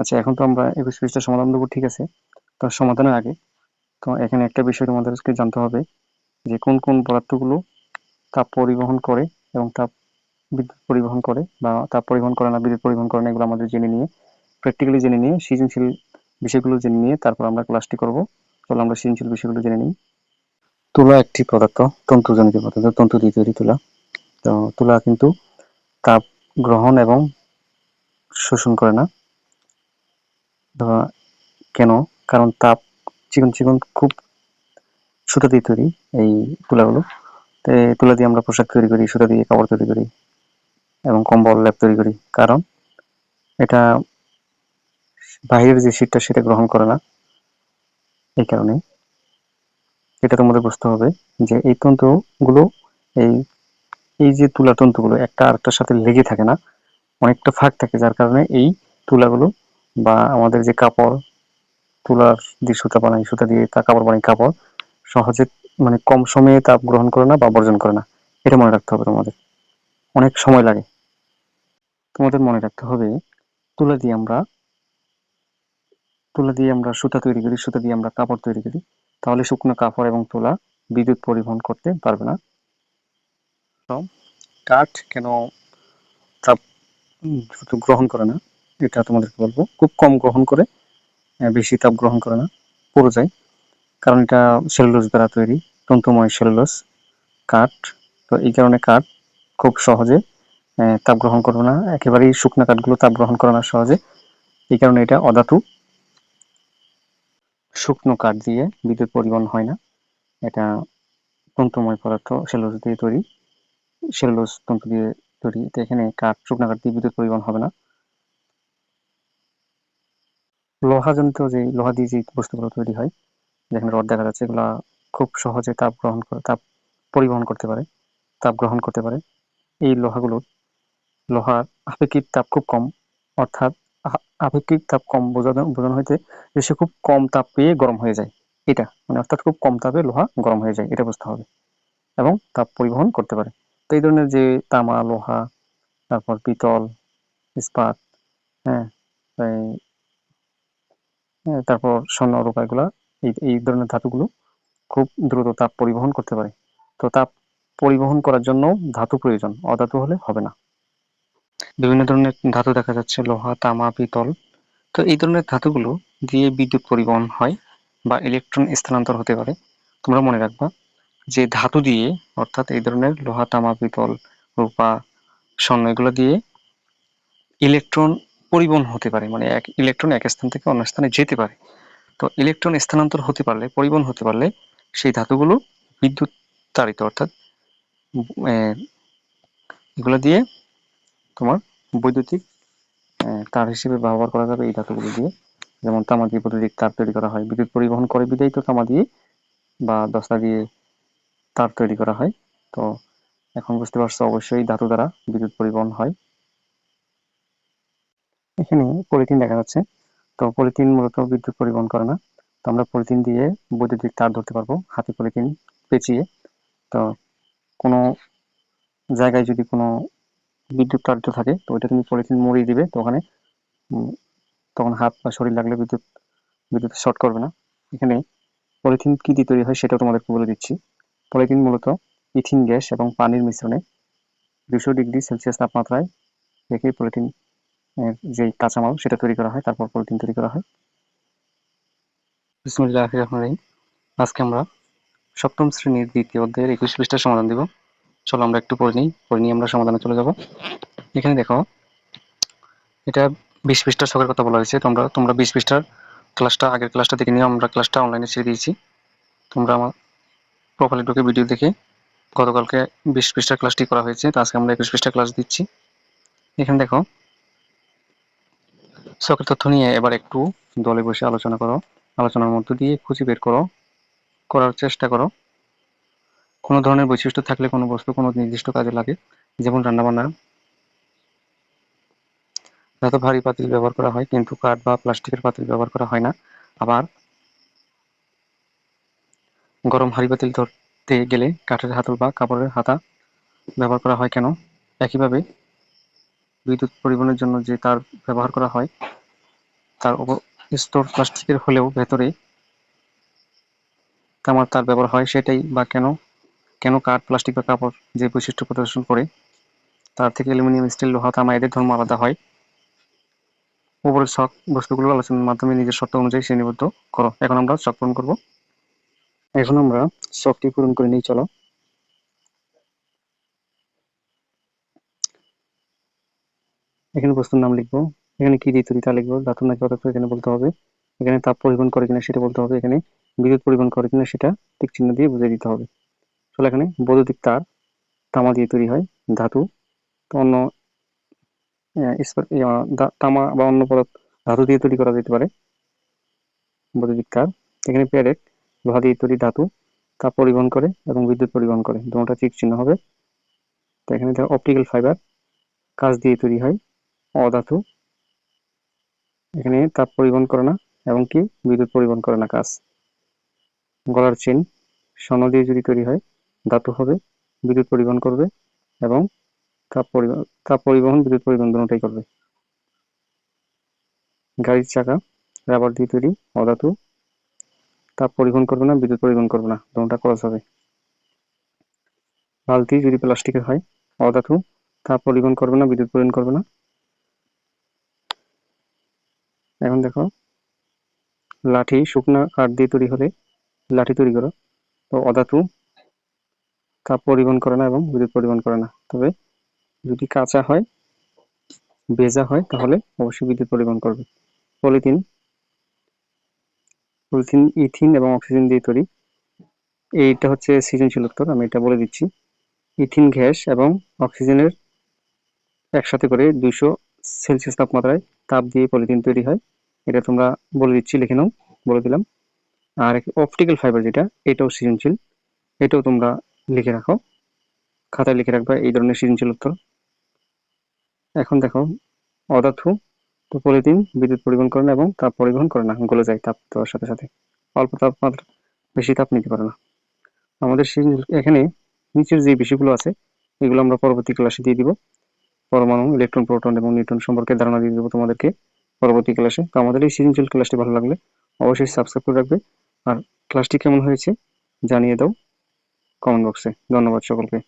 আচ্ছা এখন তো আমরা একুশ পৃষ্ঠা সমাধান দেবো, ঠিক আছে। তো সমাধানের আগে, তো এখানে একটা বিষয় তোমাদেরকে জানতে হবে যে কোন কোন পদার্থগুলো তাপ পরিবহন করে এবং তাপ বিদ্যুৎ পরিবহন করে বা তাপ পরিবহন করে না, বিদ্যুৎ পরিবহন করে না, এগুলো আমাদের জেনে নিয়ে প্র্যাকটিক্যালি জেনে নিয়ে, সৃজনশীল বিষয়গুলো জেনে নিয়ে তারপর আমরা ক্লাসটি করব। চলো আমরা সৃজনশীল বিষয়গুলো জেনে নিই। তুলা একটি পদার্থ, তন্তুজনিত পদার্থ, তন্তু দিয়ে তৈরি তুলা। তো তুলা কিন্তু তাপ গ্রহণ এবং শোষণ করে না। কেন? কারণ তাপ চিকন চিকন খুব সুতা দিয়ে তৈরি এই তুলাগুলো। তো তুলা দিয়ে আমরা পোশাক তৈরি করি, সুতা দিয়ে কাপড় তৈরি করি এবং কম্বল ল্যাপ তৈরি করি। কারণ এটা বাহিরের যে শীতটা সেটা গ্রহণ করে না। এই কারণে এটা তোমাদের বুঝতে হবে যে এই তন্তুগুলো, এই এই যে তুলা তন্তুগুলো একটা আরেকটার সাথে লেগে থাকে না, অনেকটা ফাঁক থাকে, যার কারণে এই তুলাগুলো বা আমাদের যে কাপড়, তুলার দিয়ে সুতা বানাই, সুতা দিয়ে তা কাপড় বানাই, কাপড় সহজে মানে কম সময়ে তাপ গ্রহণ করে না বা বর্জন করে না। এটা মনে রাখতে হবে তোমাদের। অনেক সময় লাগে। তোমাদের মনে রাখতে হবে, তুলা দিয়ে আমরা, তুলা দিয়ে আমরা সুতা তৈরি করি, সুতা দিয়ে আমরা কাপড় তৈরি করি, তাহলে শুকনো কাপড় এবং তুলা বিদ্যুৎ পরিবহন করতে পারবে না। কাঠ কেন তাপ গ্রহণ করে না। এটা তোমাদেরকে বলব, খুব কম গ্রহণ করে বেশি তাপ গ্রহণ করে না পড়ে যায়। কারণ এটা সেলুলোস দ্বারা তৈরি, তন্তুময় সেলুলোস কাঠ। তো এই কারণে কাঠ খুব সহজে তাপ গ্রহণ করবে না, একেবারেই শুকনো কাঠগুলো তাপ গ্রহণ করে না সহজে। এই কারণে এটা অধাতু। শুকনো কাঠ দিয়ে বিদ্যুৎ পরিবহন হয় না, এটা তন্তুময় পদার্থ সেলুলোস দিয়ে তৈরি। সেলুলোস তন্তু দিয়ে তৈরি। এখানে কাঠ, শুকনা কাঠ দিয়ে বিদ্যুৎ পরিবহন হবে না। লোহাজনিত যে লোহা দিয়ে যে বস্তুগুলো তৈরি হয়, যেখানে রড দেখা যাচ্ছে, এগুলা খুব সহজে তাপ গ্রহণ করে, তাপ পরিবহন করতে পারে, তাপ গ্রহণ করতে পারে। এই লোহাগুলোর লোহার আপেক্ষিক তাপ খুব কম, অর্থাৎ আপেক্ষিক তাপ কম বোঝানো বোঝানো হইতে যে সে খুব কম তাপ পেয়ে গরম হয়ে যায়। এটা মানে অর্থাৎ খুব কম তাপে লোহা গরম হয়ে যায়, এটা বুঝতে হবে। এবং তাপ পরিবহন করতে পারে। তো এই ধরনের যে তামা, লোহা, তারপর পিতল, ইস্পাত হ্যাঁ তারপর স্বর্ণ রূপা এগুলা এই এই ধরনের ধাতুগুলো খুব দ্রুত তাপ পরিবহন করতে পারে। তো তাপ পরিবহন করার জন্য ধাতু প্রয়োজন, অধাতু হলে হবে না। বিভিন্ন ধরনের ধাতু দেখা যাচ্ছে, লোহা, তামা, পিতল। তো এই ধরনের ধাতুগুলো দিয়ে বিদ্যুৎ পরিবহন হয় বা ইলেকট্রন স্থানান্তর হতে পারে। তোমরা মনে রাখবা যে ধাতু দিয়ে, অর্থাৎ এই ধরনের লোহা, তামা, পিতল, রূপা, স্বর্ণ এগুলো দিয়ে ইলেকট্রন পরিবহন হতে পারে মানে এক ইলেকট্রন এক স্থান থেকে অন্য স্থানে যেতে পারে। তো ইলেকট্রন স্থানান্তর হতে পারলে, পরিবহন হতে পারলে সেই ধাতুগুলো বিদ্যুৎ তাড়িত অর্থাৎ এগুলো দিয়ে তোমার বৈদ্যুতিক তার হিসেবে ব্যবহার করা যাবে এই ধাতুগুলো দিয়ে। যেমন তামা দিয়ে বৈদ্যুতিক তার তৈরি করা হয়, বিদ্যুৎ পরিবহন করে বিদায়িত তামা দিয়ে বা দশা দিয়ে তার তৈরি করা হয়। তো এখন বুঝতে পারছ, অবশ্যই ধাতু দ্বারা বিদ্যুৎ পরিবহন হয়। এখানে পলিথিন দেখা যাচ্ছে। তো পলিথিন মূলত বিদ্যুৎ পরিবহন করে না। তো আমরা পলিথিন দিয়ে বৈদ্যুতিক তার ধরতে পারব হাতে পলিথিন পেঁচিয়ে। তো কোনো জায়গায় যদি কোনো বিদ্যুৎ তারিত থাকে, তো ওইটা তুমি পলিথিন মরিয়ে দিবে, তো ওখানে তখন হাত বা শরীর লাগলে বিদ্যুৎ বিদ্যুৎ শর্ট করবে না। এখানে পলিথিন কী দিয়ে তৈরি হয় সেটাও তোমাদেরকে বলে দিচ্ছি। পলিথিন মূলত ইথিন গ্যাস এবং পানির মিশ্রণে দুশো ডিগ্রি সেলসিয়াস তাপমাত্রায় রেখে পলিথিন যে কাঁচামাল সেটা তৈরি করা হয়, তারপর পলিথিন তৈরি করা হয়। আজকে আমরা সপ্তম শ্রেণির দ্বিতীয় অধ্যায়ের একুশ পৃষ্ঠার সমাধান দেব। চলো আমরা একটু পড়ে নিই, পড়ে নিয়ে আমরা সমাধানে চলে যাব। এখানে দেখো, এটা বিশ পৃষ্ঠার শখের কথা বলা হয়েছে। তোমরা তোমরা বিশ পৃষ্ঠার ক্লাসটা, আগের ক্লাসটা দেখে নিও, আমরা ক্লাসটা অনলাইনে ছেড়ে দিয়েছি। তোমরা আমার প্রোফাইলে ঢুকে ভিডিও দেখে গতকালকে বিশ পৃষ্ঠার ক্লাসটি করা হয়েছে। তো আজকে আমরা একুশ পৃষ্ঠার ক্লাস দিচ্ছি। এখানে দেখো শখের তথ্য নিয়ে এবার একটু দলে বসে আলোচনা করো। আলোচনার মধ্য দিয়ে খুঁজে বের করো, করার চেষ্টা করো। কোনো ধরনের বৈশিষ্ট্য থাকলে কোনো বস্তু কোনো নির্দিষ্ট কাজে লাগে, যেমন রান্নাবান্না। ধাতু ভারী পাতিল ব্যবহার করা হয়, কিন্তু কাঠ বা প্লাস্টিকের পাতিল ব্যবহার করা হয় না। আবার গরম হাড়ি পাতিল ধরতে গেলে কাঠের হাতল বা কাপড়ের হাতা ব্যবহার করা হয় কেন? একইভাবে বিদ্যুৎ পরিবহনের জন্য যে তার ব্যবহার করা হয়, তার স্তর প্লাস্টিকের হলেও ভেতরে তামার তার ব্যবহার হয়, সেটাই বা কেন কেন কাঠ, প্লাস্টিক বা কাপড় যে বৈশিষ্ট্য প্রদর্শন করে, তার থেকে অ্যালুমিনিয়াম, স্টিল, লোহা, তামা এদের ধর্ম আলাদা হয়। উপরের শখ বস্তুগুলো আলোচনার মাধ্যমে নিজের শর্ত অনুযায়ী শ্রেণীবদ্ধ করো। এখন আমরা শখ পূরণ করব। এখন আমরা শখটি পূরণ করে নিয়ে চলো। এখানে বস্তুর নাম লিখব। এখানে কি দিয়ে তৈরি তা লিখব। ধাতু নাকি পদার্থ এখানে বলতে হবে। এখানে তাপ পরিবহন করে কিনা সেটা বলতে হবে। এখানে বিদ্যুৎ পরিবহন করে কিনা সেটা টিক চিহ্ন দিয়ে বুঝিয়ে দিতে হবে। চলো এখানে বৈদ্যুতিক তার, তামা দিয়ে তৈরি হয়, ধাতু। তো অন্য তামা বা অন্য পদার্থ, ধাতু দিয়ে তৈরি করা যেতে পারে। বৈদ্যুতিক তার। এখানে প্যারেট, লোহা দিয়ে তৈরি ধাতু। তাপ পরিবহন করে এবং বিদ্যুৎ পরিবহন করে। চিক চিহ্ন হবে। তো এখানে অপটিক্যাল ফাইবার কাঁচ দিয়ে তৈরি হয়। অধাতু। এখানে তাপ পরিবহন করে না এবং কি? বিদ্যুৎ পরিবহন করে না কাজ। গলার চেন স্বর্ণ দিয়ে যদি তৈরি হয়, ধাতু হবে, বিদ্যুৎ পরিবহন করবে এবং তাপ পরিবহন তাপ পরিবহন, বিদ্যুৎ পরিবহন দুটোটাই করবে। গাড়ির চাকা, রাবার দিয়ে তৈরি অধাতু। তাপ পরিবহন করবে না, বিদ্যুৎ পরিবহন করবে না, দুটোটা খরচ হবে। বালতি যদি প্লাস্টিকের হয়, অধাতু। তাপ পরিবহন করবে না, বিদ্যুৎ পরিবহন করবে না এখন দেখো, লাঠি, শুকনা কাঠ দিয়ে তৈরি হলে লাঠি তৈরি করো। তো অধাতু তাপ পরিবহন করে না এবং বিদ্যুৎ পরিবহন করে না। তবে যদি কাঁচা হয়, ভেজা হয়, তাহলে অবশ্যই বিদ্যুৎ পরিবহন করবে। পলিথিন পলিথিন, ইথিন এবং অক্সিজেন দিয়ে তৈরি। এইটা হচ্ছে সৃজনশীল উত্তর আমি এটা বলে দিচ্ছি। ইথিন গ্যাস এবং অক্সিজেনের একসাথে করে দুইশো সেলসিয়াস তাপমাত্রায় তাপ দিয়ে পলিথিন তৈরি হয়। এটা তোমরা বলে দিচ্ছি, লিখে নাও, বলে দিলাম। আর অপটিক্যাল ফাইবার যেটা, এটাও সৃজনশীল। এটাও তোমরা লিখে রাখো। খাতায় লিখে রাখবা, এই ধরনের সৃজনশীল উত্তর। এখন দেখো, অধাতু তো পলিথিন, বিদ্যুৎ পরিবহন করে না এবং তাপ পরিবহন করে না, গলে যায় তাপ দেওয়ার সাথে সাথে। অল্প তাপমাত্রা, বেশি তাপ নিতে পারে না। আমাদের সৃজনশীল, এখানে নিচের যে বিষয়গুলো আছে, এগুলো আমরা পরবর্তী ক্লাসে দিয়ে দিব। পরমাণু ইলেকট্রন প্রোটন এবং নিউট্রন সম্পর্কে ধারণা দিয়ে দেবো তোমাদেরকে পরবর্তী ক্লাসে তো আমাদের এই সৃজনশীল ক্লাসটি ভালো লাগলে অবশ্যই সাবস্ক্রাইব করে রাখবে। আর ক্লাসটি কেমন হয়েছে জানিয়ে দাও কমেন্ট বক্সে ধন্যবাদ সকলকে।